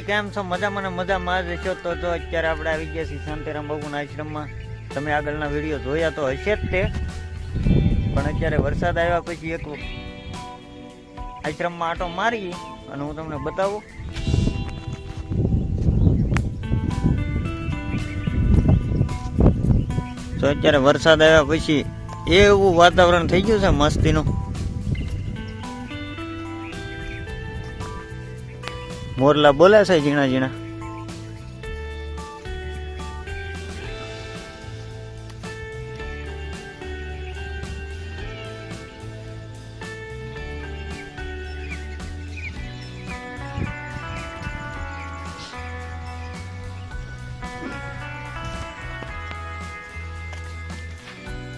કેમ છો, મજામાં ને મજામાં જ છો? તો જો અત્યારે આપણે આવી ગયા છીએ શાંતિરામ બાબુના આશ્રમમાં. તમે આગળના વીડિયો જોયા તો હશે જ તે. પણ અત્યારે વરસાદ આવ્યા પછી એક આશ્રમમાં આટો મારી અને હું તમને બતાવું. તો અત્યારે વરસાદ આવ્યા પછી એવું વાતાવરણ થઈ ગયું છે મસ્તીનું. મોરલા બોલે છે ઝીણા ઝીણા?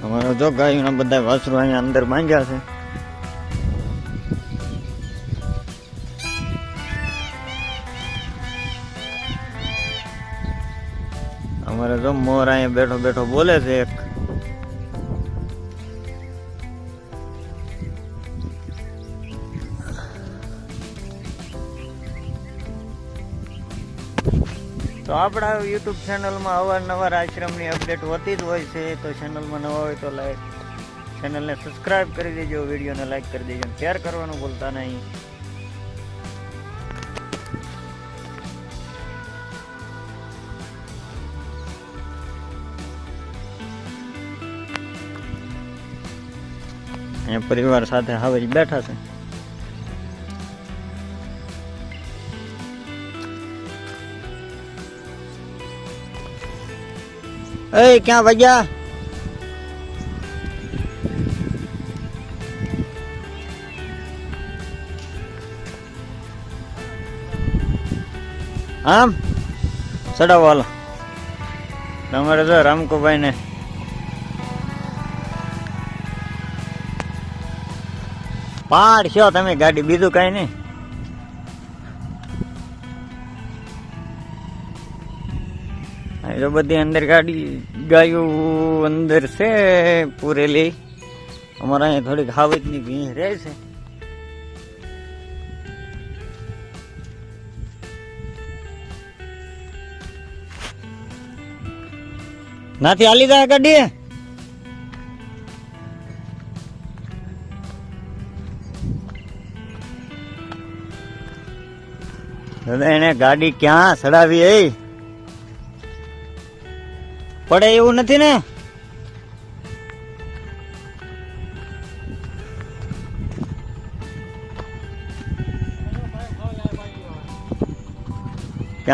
અમારા જો ગાયોના બધા વાસરો અહીંયા અંદર માંગ્યા છે. મોર અહીંયા બેઠો બેઠો બોલે છે એક. તો આપણા યુટ્યુબ ચેનલમાં અવારનવાર આશ્રમની અપડેટ હોતી જ હોય છે. તો ચેનલમાં નવા હોય તો લાઈક ચેનલને સબસ્ક્રાઈબ કરી દેજો વિડીયોને લાઈક કરી દેજો શેર કરવાનું ભૂલતા નહીં. અહીંયા પરિવાર સાથે હવે બેઠા છે. એ, ક્યાં ભૈયા આમ? ચડાવો હાલો. તમારે તો રામકુભાઈ ને પાડ છો તમે ગાડી, બીજું કઈ નહીં. તો બધી અંદર ગાડી ગાયો અંદર છે, પૂરેલી. અમારા અહીંયા થોડીક હાવજની ભીંસ રહે છે. નાથી હાલી જાય ગાડી દાદા એને ગાડી ક્યાં ચડાવી એ? પડે એવું નથી ને?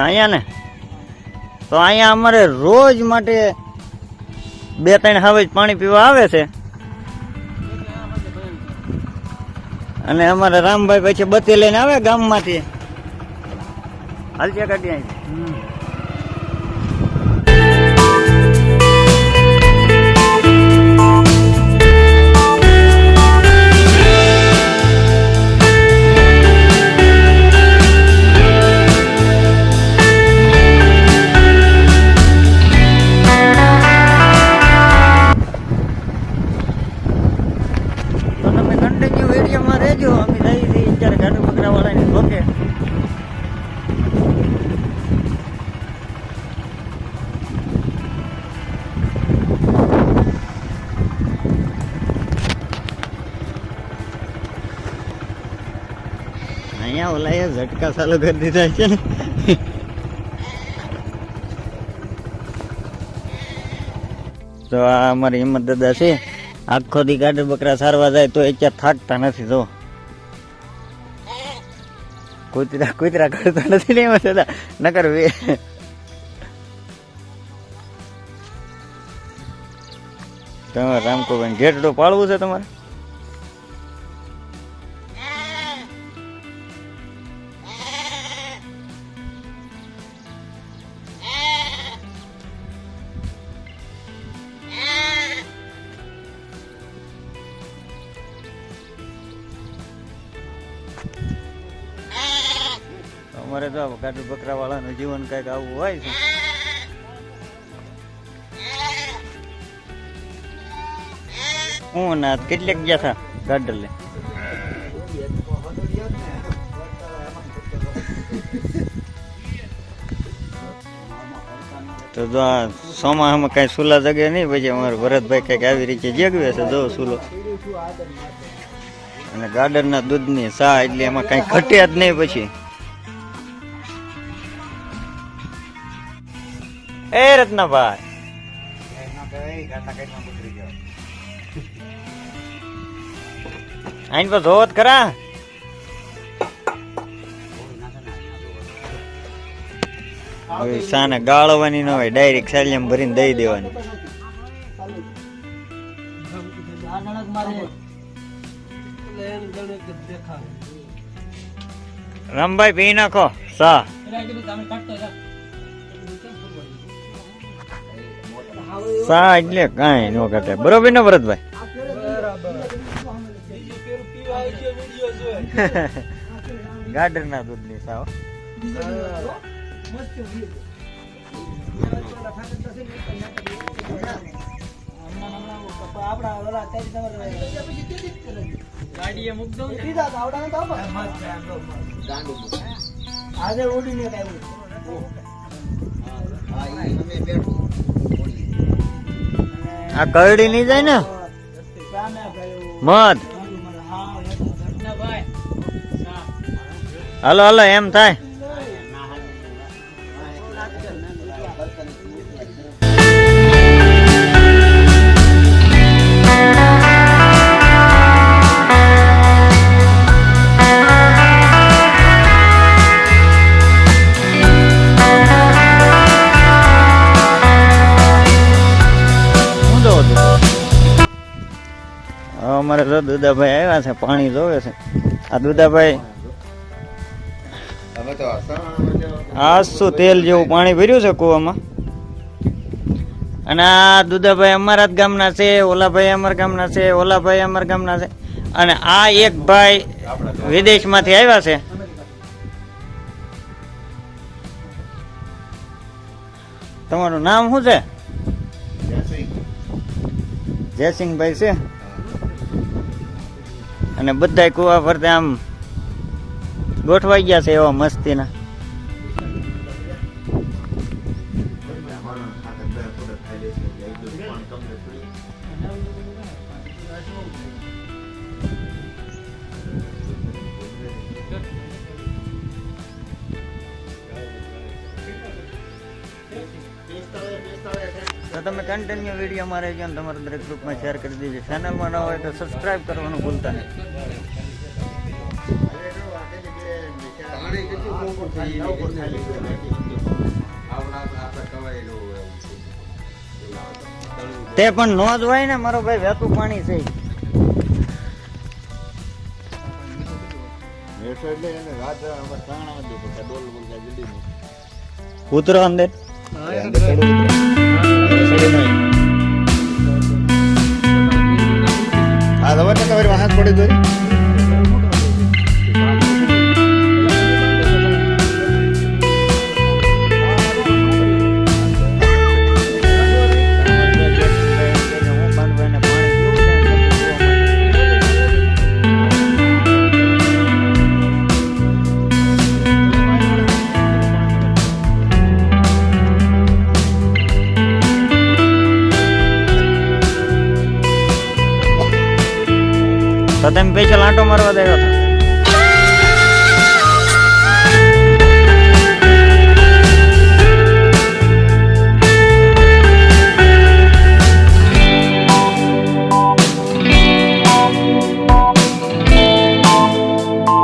અહીંયા ને? તો અહીંયા અમારે રોજ માટે બે ત્રણ હવે પાણી પીવા આવે છે. અને અમારે રામભાઈ પછી બત્તી લઈને આવે ગામમાંથી. હાલશે ગાડી આવી તો તમે કન્ટિન્યુ વિડીયોમાં રહેજો. અમે જઈ છીએ અત્યારે ગાડું બકરા વાળાની અહીંયા ઓલા એ ઝટકા ચાલુ કરી દીધા છે ને. તો આ અમારી હિંમત દાદા છે. આખો દી ગાડી બકરા સારવા જાય તો અત્યારે થાકતા નથી, જો. કૂતરા કૂતરા કરતા નથી ને એમાં દાદા. નકર વે તમારે રામકોભાઈ ઘેટડો પાળવું છે તમારે? અમારે તો ગાડુ બકરા વાળાનું જીવન કંઈક આવું હોય છે. હું ના કેટલેક ગયા હતા ગાડર લે તો જો આ સોમાહામાં કાંઈ સુલા જગે નહીં, પછી અમારે ભરતભાઈ કંઈક આવી રીતે જગવે છે, જો સુલો. અને ગાર્ડનના દૂધની સા એટલે એમાં કાંઈ ઘટે જ નહીં પછી. એ રત્નાભાઈ. આઈન પર ધોવત ખરા. હવે સાને ગાળવાની ન હોય ડાયરેક્ટ સાલિયમ ભરીને દઈ દેવાની. રામભાઈ પી નાખો, સા. સા એટલે કાંઈ ન ઘટે. બરોબર ને ભરતભાઈ? ગાર્ડન ના. દૂધની સાવ આ કરડી નહીં જાય ને મધ હાલો હાલો એમ થાય અમારે તો દુદાભાઈ આવ્યા છે પાણી જોવે છે. આ દુદાભાઈ આ શું તેલ જેવું પાણી ભર્યું છે કૂવામાં? અને આ દુદાભાઈ અમારા જ ગામના છે ઓલાભાઈ અમારા ગામના છે ઓલાભાઈ અમારા ગામના છે. અને આ એક ભાઈ વિદેશમાંથી આવ્યા છે. તમારું નામ શું છે? જયસિંહભાઈ છે? અને બધા કુવા ફરતે આમ ગોઠવાઈ ગયા છે એવા મસ્તીના. તો તમે કન્ટિન્યુ વીડિયો મારે જો તમારા દરેક ગ્રુપમાં શેર કરી દેજો. ચેનલમાં ન હોય તો સબસ્ક્રાઇબ કરવાનું ભૂલતા નહીં. તે પણ નો જ હોય ને મારો ભાઈ વહેતું પાણી છે. ઉતરો અંદર? હા ખબર ને તમારી વાહન પડી ગઈ તો તમે પૈસા લાંટો મારવા દેવા હતા.